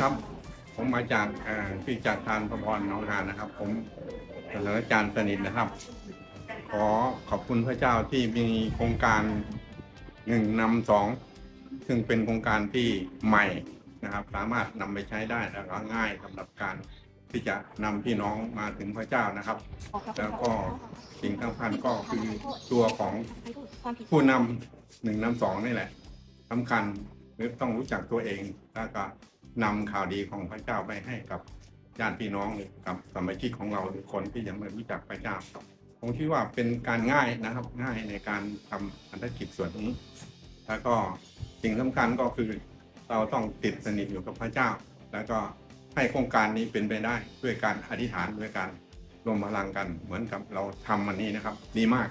มาจากเอ่อที่จากทานพระพรน้องหานนะครับ ผมศาสตราจารย์สนิทนะครับ ขอขอบคุณพระเจ้าที่มีโครงการหนึ่งนำสองซึ่งเป็นโครงการที่ใหม่นะครับ สามารถนำไปใช้ได้แล้วก็ง่ายสำหรับการที่จะนำพี่น้องมาถึงพระเจ้านะครับ แล้วก็สิ่งสำคัญก็คือตัวของผู้นำหนึ่งนำสองนี่แหละสำคัญหรือต้องรู้จักตัวเองแล้วก็ นำข่าวดีของพระเจ้าไปให้กับญาติพี่น้องหรือกับสมาชิกของเราหรือคนที่ยังไม่รู้จักพระเจ้าผมคิดว่าเป็นการง่ายนะครับง่ายในการทำพันธกิจส่วนนี้ แล้วก็สิ่งสำคัญก็คือเราต้องติดสนิทอยู่กับพระเจ้า แล้วก็ให้โครงการนี้เป็นไปได้ด้วยการอธิษฐานด้วยการรวมพลังกันเหมือนกับเราทำมันนี้นะครับ ดีมาก